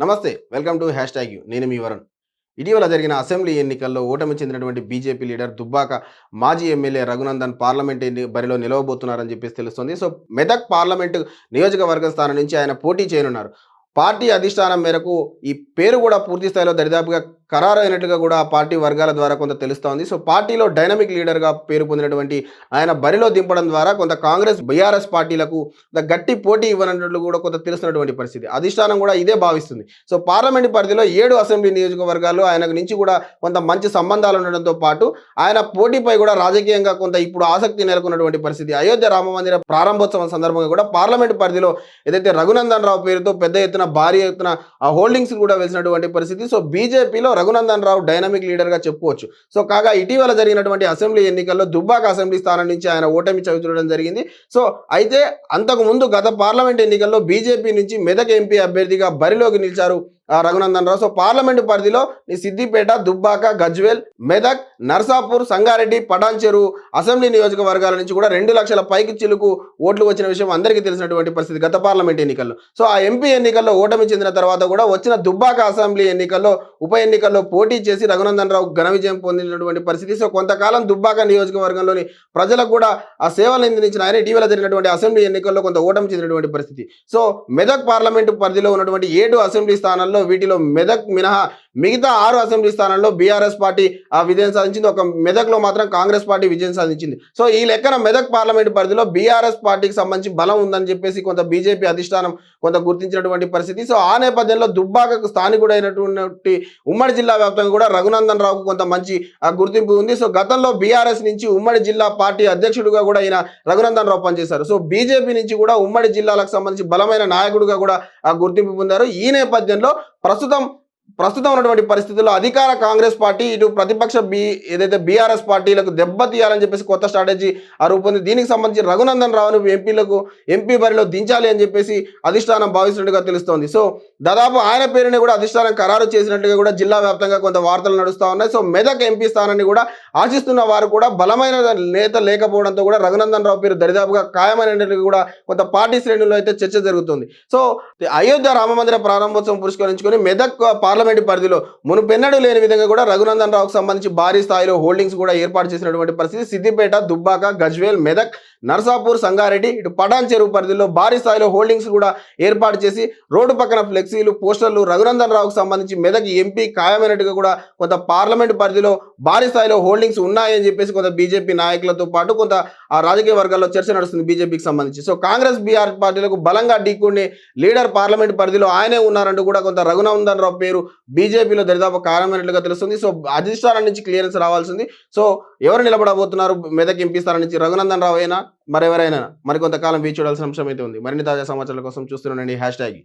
నమస్తే welcome to hash tag U. నేను మీ వరుణ్. ఇటీవల జరిగిన అసెంబ్లీ ఎన్నికల్లో ఓటమి చెందినటువంటి బీజేపీ లీడర్ దుబ్బాక మాజీ ఎమ్మెల్యే రఘునందన్ పార్లమెంట్ ఎన్ని బరిలో నిలవబోతున్నారని చెప్పేసి తెలుస్తుంది. సో మెదక్ పార్లమెంట్ నియోజకవర్గం స్థానం నుంచి ఆయన పోటీ చేయనున్నారు. పార్టీ అధిష్టానం మేరకు ఈ పేరు కూడా పూర్తి స్థాయిలో దరిదాపుగా ఖరారు అయినట్లుగా కూడా పార్టీ వర్గాల ద్వారా కొంత తెలుస్తోంది. సో పార్టీలో డైనమిక్ లీడర్గా పేరు పొందినటువంటి ఆయన బరిలో దింపడం ద్వారా కొంత కాంగ్రెస్ బీఆర్ఎస్ పార్టీలకు గట్టి పోటీ ఇవ్వనట్లు కూడా కొంత తెలుస్తున్నటువంటి పరిస్థితి. అధిష్టానం కూడా ఇదే భావిస్తుంది. సో పార్లమెంట్ పరిధిలో ఏడు అసెంబ్లీ నియోజకవర్గాల్లో ఆయనకు నుంచి కూడా కొంత మంచి సంబంధాలు ఉండడంతో పాటు ఆయన పోటీపై కూడా రాజకీయంగా కొంత ఇప్పుడు ఆసక్తి నెలకొన్నటువంటి పరిస్థితి. అయోధ్య రామ మందిర ప్రారంభోత్సవం సందర్భంగా కూడా పార్లమెంట్ పరిధిలో ఏదైతే రఘునందన్ రావు పేరుతో పెద్ద ఎత్తున భారీ ఎత్తున ఆ హోల్డింగ్స్ కూడా వెలిసినటువంటి పరిస్థితి. సో బీజేపీలో రఘునందన్ రావు డైనమిక్ లీడర్గా చెప్పుకోవచ్చు. సో కాగా ఇటీవల జరిగినటువంటి అసెంబ్లీ ఎన్నికల్లో దుబ్బాక అసెంబ్లీ స్థానం నుంచి ఆయన ఓటమి చవిచూడడం జరిగింది. సో అయితే అంతకుముందు గత పార్లమెంట్ ఎన్నికల్లో బీజేపీ నుంచి మెదక్ ఎంపీ అభ్యర్థిగా బరిలోకి నిలిచారు. రఘునందన్ రావు. సో పార్లమెంటు పరిధిలో సిద్దిపేట దుబ్బాక గజ్వేల్ మెదక్ నర్సాపూర్ సంగారెడ్డి పటాన్చెరు అసెంబ్లీ నియోజకవర్గాల నుంచి కూడా రెండు లక్షల పైకి చిలుకు ఓట్లు వచ్చిన విషయం అందరికీ తెలిసినటువంటి పరిస్థితి గత పార్లమెంట్ ఎన్నికల్లో. సో ఆ ఎంపీ ఎన్నికల్లో ఓటమి చెందిన తర్వాత కూడా వచ్చిన దుబ్బాక అసెంబ్లీ ఎన్నికల్లో ఉప ఎన్నికల్లో పోటీ చేసి రఘునందన్ రావు ఘన విజయం పొందినటువంటి పరిస్థితి. సో కొంతకాలం దుబ్బాక నియోజకవర్గంలోని ప్రజలకు కూడా ఆ సేవలు అందించిన ఆయన ఇటీవల జరిగినటువంటి అసెంబ్లీ ఎన్నికల్లో కొంత ఓటమి చెందినటువంటి పరిస్థితి. సో మెదక్ పార్లమెంటు పరిధిలో ఉన్నటువంటి ఏడు అసెంబ్లీ స్థానాల్లో వీటిలో మెదక్ మినహా మిగతా ఆరు అసెంబ్లీ స్థానాల్లో బీఆర్ఎస్ పార్టీ ఆ విజయం సాధించింది. ఒక మెదక్లో మాత్రం కాంగ్రెస్ పార్టీ విజయం సాధించింది. సో ఈ లెక్కన మెదక్ పార్లమెంట్ పరిధిలో బీఆర్ఎస్ పార్టీకి సంబంధించి బలం ఉందని చెప్పేసి కొంత బీజేపీ అధిష్టానం కొంత గుర్తించినటువంటి పరిస్థితి. సో ఆ నేపథ్యంలో దుబ్బాకకు స్థానికుడైనటువంటి ఉమ్మడి జిల్లా వ్యాప్తంగా కూడా రఘునందన్ రావుకు కొంత మంచి ఆ గుర్తింపు ఉంది. సో గతంలో బీఆర్ఎస్ నుంచి ఉమ్మడి జిల్లా పార్టీ అధ్యక్షుడిగా కూడా ఈయన రఘునందన్ రావు పనిచేశారు. సో బీజేపీ నుంచి కూడా ఉమ్మడి జిల్లాలకు సంబంధించి బలమైన నాయకుడిగా కూడా ఆ గుర్తింపు పొందారు. ఈ నేపథ్యంలో ప్రస్తుతం ప్రస్తుతం ఉన్నటువంటి పరిస్థితుల్లో అధికార కాంగ్రెస్ పార్టీ ఇటు ప్రతిపక్ష బి ఏదైతే బీఆర్ఎస్ పార్టీలకు దెబ్బతీయాలని చెప్పేసి కొత్త స్ట్రాటజీ ఆ రూపొంది దీనికి సంబంధించి రఘునందన్ రావును ఎంపీలకు ఎంపీ బరిలో దించాలి అని చెప్పేసి అధిష్టానం భావిస్తున్నట్టుగా తెలుస్తోంది. సో దాదాపు ఆయన పేరుని కూడా అధిష్టానం ఖరారు చేసినట్టుగా కూడా జిల్లా వ్యాప్తంగా కొంత వార్తలు నడుస్తూ ఉన్నాయి. సో మెదక్ ఎంపీ స్థానాన్ని కూడా ఆశిస్తున్న వారు కూడా బలమైన నేత లేకపోవడంతో కూడా రఘునందన్ రావు పేరు దరిదాపుగా ఖాయమైనట్టుగా కూడా కొంత పార్టీ శ్రేణుల్లో అయితే చర్చ జరుగుతుంది. సో అయోధ్య రామ మందిర ప్రారంభోత్సవం పురస్కరించుకొని మెదక్ పార్లమెంట్ పరిధిలో మునుపెన్నడూ లేని విధంగా కూడా రఘునందన్ రావుకు సంబంధించి భారీ స్థాయిలో హోల్డింగ్స్ కూడా ఏర్పాటు చేసినటువంటి పరిస్థితి. సిద్దిపేట దుబ్బాక గజ్వేల్ మెదక్ నర్సాపూర్ సంగారెడ్డి ఇటు పటాన్ చెరువు పరిధిలో భారీ స్థాయిలో హోల్డింగ్స్ కూడా ఏర్పాటు చేసి రోడ్డు పక్కన ఫ్లెక్సీలు పోస్టర్లు రఘునందన్ రావుకు సంబంధించి మెదక్ ఎంపీ ఖాయమైనట్టుగా కూడా కొంత పార్లమెంట్ పరిధిలో భారీ స్థాయిలో హోల్డింగ్స్ ఉన్నాయని చెప్పేసి కొంత బీజేపీ నాయకులతో పాటు కొంత ఆ రాజకీయ వర్గాల్లో చర్చ నడుస్తుంది బీజేపీకి సంబంధించి. సో కాంగ్రెస్ బీఆర్ పార్టీలకు బలంగా ఢీకొనే లీడర్ పార్లమెంట్ పరిధిలో ఆయనే ఉన్నారంటూ కూడా కొంత రఘునందన్ రావు పేరు బీజేపీలో దరిదాపు కారణమైనట్లుగా తెలుస్తుంది. సో అధిష్టానం నుంచి క్లియరెన్స్ రావాల్సింది. సో ఎవరు నిలబడబోతున్నారు? మెదక్ ఎంపీ స్థానం నుంచి రఘునందన్ రావు అయినా మరెవరైనా? మరికొంతకాలం వేచి చూడాల్సిన అంశం అయితే ఉంది. మరిన్ని తాజా సమాచారాల కోసం చూస్తుండండి హ్యాష్ ట్యాగ్.